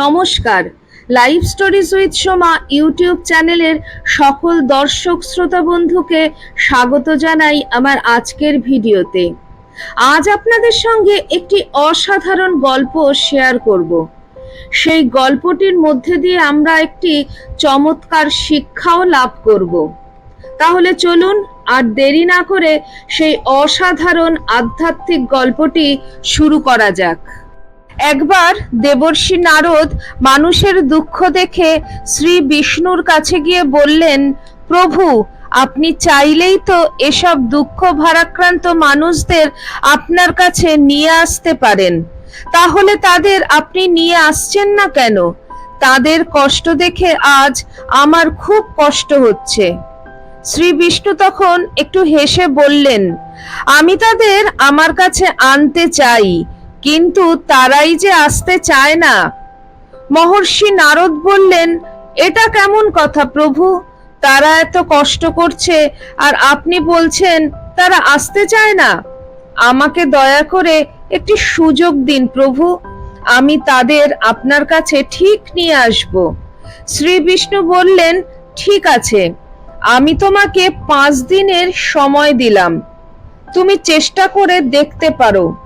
নমস্কার। Live stories with Soma YouTube চ্যানেলের সকল দর্শক শ্রোতা বন্ধুকে স্বাগত জানাই আমার আজকের ভিডিওতে। আজ আপনাদের সঙ্গে একটি অসাধারণ গল্প শেয়ার করব। সেই গল্পটির মধ্যে দিয়ে আমরা একটি চমৎকার শিক্ষাও লাভ করব। তাহলে চলুন আর দেরি না করে সেই অসাধারণ আধ্যাত্মিক গল্পটি শুরু করা যাক। একবার দেবর্ষী নারদ মানুষের দুঃখ দেখে শ্রী বিষ্ণুর কাছে গিয়ে বললেন, প্রভু, আপনি চাইলেই তো এসব দুঃখ ভারাক্রান্ত মানুষদের আপনার কাছে নিয়ে আসতে পারেন। তাহলে তাদের আপনি নিয়ে আসছেন না কেন? তাদের কষ্ট দেখে আজ আমার খুব কষ্ট হচ্ছে। শ্রী বিষ্ণু তখন একটু হেসে বললেন, আমি তাদের আমার কাছে আনতে চাই। কিন্তু তারাই যে আসতে চায় না। মহর্ষি নারদ বললেন, এটা কেমন কথা প্রভু? তারা এত কষ্ট করছে, আর আপনি বলছেন, তারা আসতে চায় না। আমাকে দয়া করে একটি সুযোগ দিন প্রভু। আমি তাদের আপনার কাছে ঠিক নিয়ে আসব। শ্রী বিষ্ণু বললেন, ঠিক আছে। আমি তোমাকে পাঁচ দিনের সময় দিলাম। তুমি চেষ্টা করে দেখতে পারো।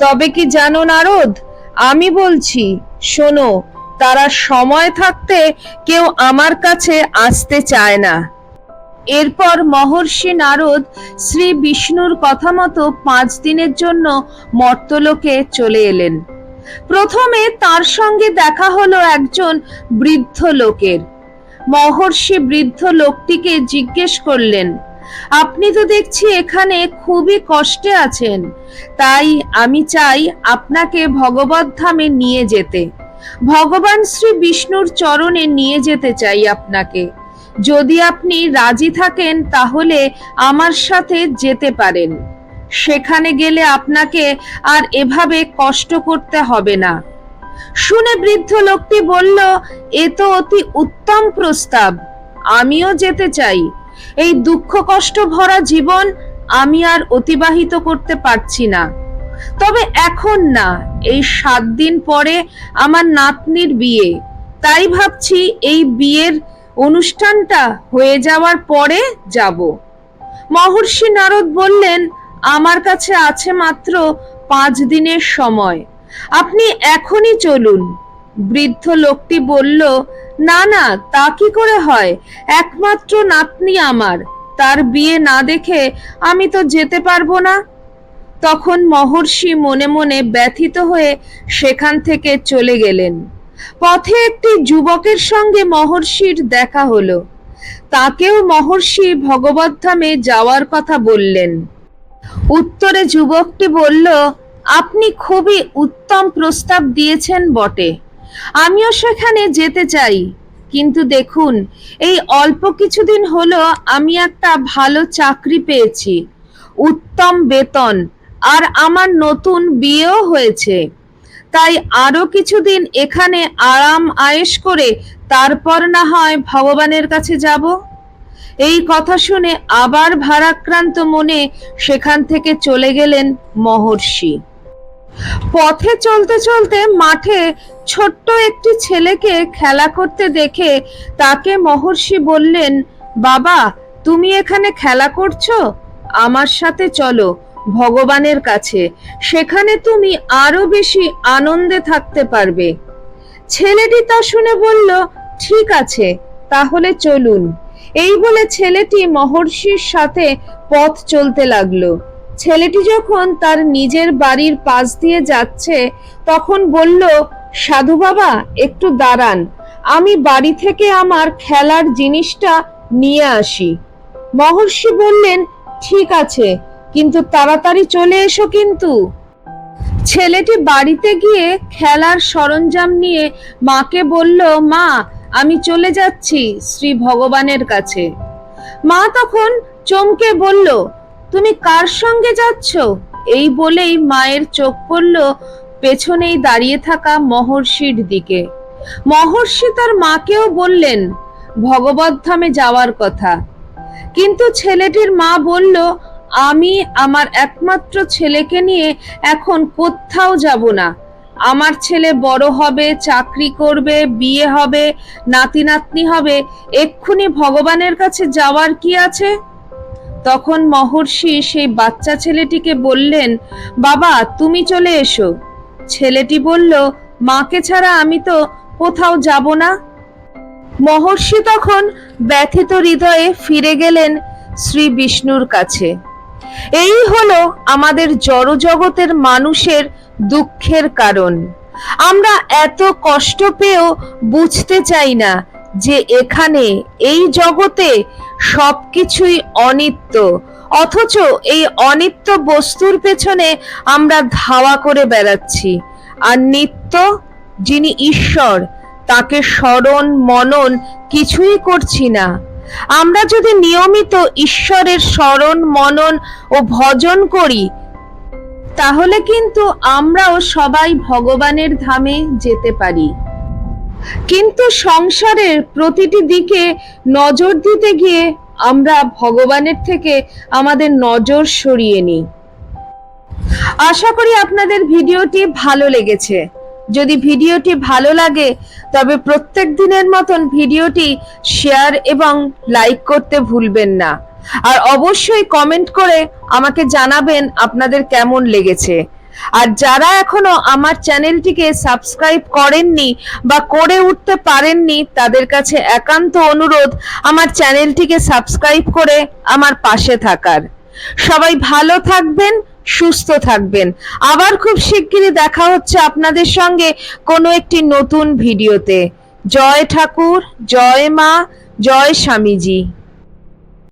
তবে কি জানো নারদ? আমি বলছি, শোনো, তারা সময় থাকতে কেউ আমার কাছে আসতে চায় না। এরপর মহর্ষি নারদ শ্রী বিষ্ণুর কথা মতো পাঁচ দিনের জন্য মর্তলোকে চলে এলেন। প্রথমে তার সঙ্গে দেখা হলো একজন বৃদ্ধ লোকের। মহর্ষি বৃদ্ধ লোকটিকে জিজ্ঞেস করলেন আপনি তো দেখছি এখানে খুবই কষ্টে আছেন। তাই আমি চাই আপনাকে ভগবত ধামে নিয়ে যেতে। ভগবান শ্রী বিষ্ণুর চরণে নিয়ে যেতে চাই আপনাকে। যদি আপনি রাজি থাকেন, তাহলে আমার সাথে যেতে পারেন। সেখানে গেলে আপনাকে আর এভাবে কষ্ট করতে হবে না। শুনে বৃদ্ধ লোকটি বলল, এ তো অতি উত্তম প্রস্তাব। আমিও যেতে চাই। এই দুঃখ কষ্ট ভরা জীবন আমি আর অতিবাহিত করতে পারছি না। তবে এখন না, এই সাত দিন পরে আমার নাতনির বিয়ে। তাই ভাবছি এই বিয়ের অনুষ্ঠানটা হয়ে যাওয়ার পরে যাব। মহর্ষি নারদ বললেন, আমার কাছে আছে মাত্র পাঁচ দিনের সময়। আপনি এখনই চলুন। বৃদ্ধ লোকটি বলল, না না, তা কি করে হয়? একমাত্র নাতনি আমার। তার বিয়ে না দেখে আমি তো যেতে পারব না। তখন মহর্ষি মনে মনে ব্যথিত হয়ে সেখান থেকে চলে গেলেন। পথে একটি যুবকের সঙ্গে মহর্ষির দেখা হলো। তাকেও মহর্ষি ভগবদ্ধামে যাওয়ার কথা বললেন। উত্তরে যুবকটি বলল, আপনি খুবই উত্তম প্রস্তাব দিয়েছেন বটে। আমিও সেখানে যেতে চাই। কিন্তু দেখুন, এই অল্প কিছুদিন হলো আমি একটা ভালো চাকরি পেয়েছি। উত্তম বেতন, আর আমার নতুন বিয়েও হয়েছে। তাই আরও কিছুদিন এখানে আরাম আয়েশ করে তারপর না হয় ভগবানের কাছে যাব। এই কথা শুনে আবার ভারাক্রান্ত মনে সেখান থেকে চলে গেলেন মহর্ষি। পথে চলতে চলতে মাঠে ছোট্ট একটি ছেলেকে খেলা করতে দেখে তাকে মহর্ষি বললেন, বাবা, তুমি এখানে খেলা করছ? আমার সাথে চলো ভগবানের কাছে। সেখানে তুমি আরও বেশি আনন্দে থাকতে পারবে ছেলেটি তা শুনে বলল, ঠিক আছে, তাহলে চলুন এই বলে ছেলেটি মহর্ষির সাথে পথ চলতে লাগল। ছেলেটি যখন তার নিজের বাড়ির পাশ দিয়ে যাচ্ছে, তখন বলল, সাধু বাবা, একটু দাঁড়ান। আমি বাড়ি থেকে আমার খেলার জিনিসটা নিয়ে আসি। মহর্ষি বললেন, ঠিক আছে, কিন্তু তাড়াতাড়ি চলে এসো কিন্তু। ছেলেটি বাড়িতে গিয়ে খেলার সরঞ্জাম নিয়ে মাকে বলল, মা, আমি চলে যাচ্ছি শ্রী ভগবানের কাছে। মা তখন চমকে বলল তুমি কার সঙ্গে যাচ্ছ? এই বলেই মায়ের চোখ পড়ল পেছনেই দাঁড়িয়ে থাকা মহর্ষির দিকে। মহর্ষি তার মাকেও বললেন ভগবদ্ধামে যাওয়ার কথা। কিন্তু ছেলেটির মা বলল, আমি আমার একমাত্র ছেলেকে নিয়ে এখন কোথাও যাব না। আমার ছেলে বড় হবে, চাকরি করবে, বিয়ে হবে নাতি নাতনি হবে, এক্ষুনি ভগবানের কাছে যাওয়ার কি আছে? তখন মহর্ষি সেই বাচ্চা ছেলেটিকে বললেন, বাবা, তুমি চলে এসো। ছেলেটি বলল, মাকে ছাড়া আমি তো কোথাও যাব না। মহর্ষি তখন ব্যথিত হৃদয়ে ফিরে গেলেন শ্রী বিষ্ণুর কাছে। এই হলো আমাদের জড়জগতের মানুষের দুঃখের কারণ। আমরা এত কষ্ট পেয়েও বুঝতে চাই না যে এখানে এই জগতে সবকিছুই অনিত্য। অথচ এই অনিত্য বস্তুর পেছনে আমরা ধাওয়া করে বেড়াচ্ছি। আর নিত্য, যিনি ঈশ্বর, তাকে স্মরণ, মনন কিছুই করছি না। আমরা যদি নিয়মিত ঈশ্বরের স্মরণ, মনন ও ভজন করি, তাহলে কিন্তু আমরাও সবাই ভগবানের ধামে যেতে পারি। কিন্তু সংসারের প্রতিটি দিকে নজর দিতে গিয়ে আমরা ভগবানের থেকে আমাদের নজর সরিয়ে নিই। আশা করি আপনাদের ভিডিওটি ভালো লেগেছে। যদি ভিডিওটি ভালো লাগে, তবে প্রত্যেক দিনের মতন ভিডিওটি শেয়ার এবং লাইক করতে ভুলবেন না। আর অবশ্যই কমেন্ট করে আমাকে জানাবেন আপনাদের কেমন লেগেছে। আর যারা এখনও আমার চ্যানেলটিকে সাবস্ক্রাইব করেননি বা করে উঠতে পারেননি, তাদের কাছে একান্ত অনুরোধ, আমার চ্যানেলটিকে সাবস্ক্রাইব করে আমার পাশে থাকার। সবাই ভালো থাকবেন, সুস্থ থাকবেন। আবার খুব শিগগিরই দেখা হচ্ছে আপনাদের সঙ্গে কোনো একটি নতুন ভিডিওতে। জয় ঠাকুর, জয় মা, জয় স্বামীজি।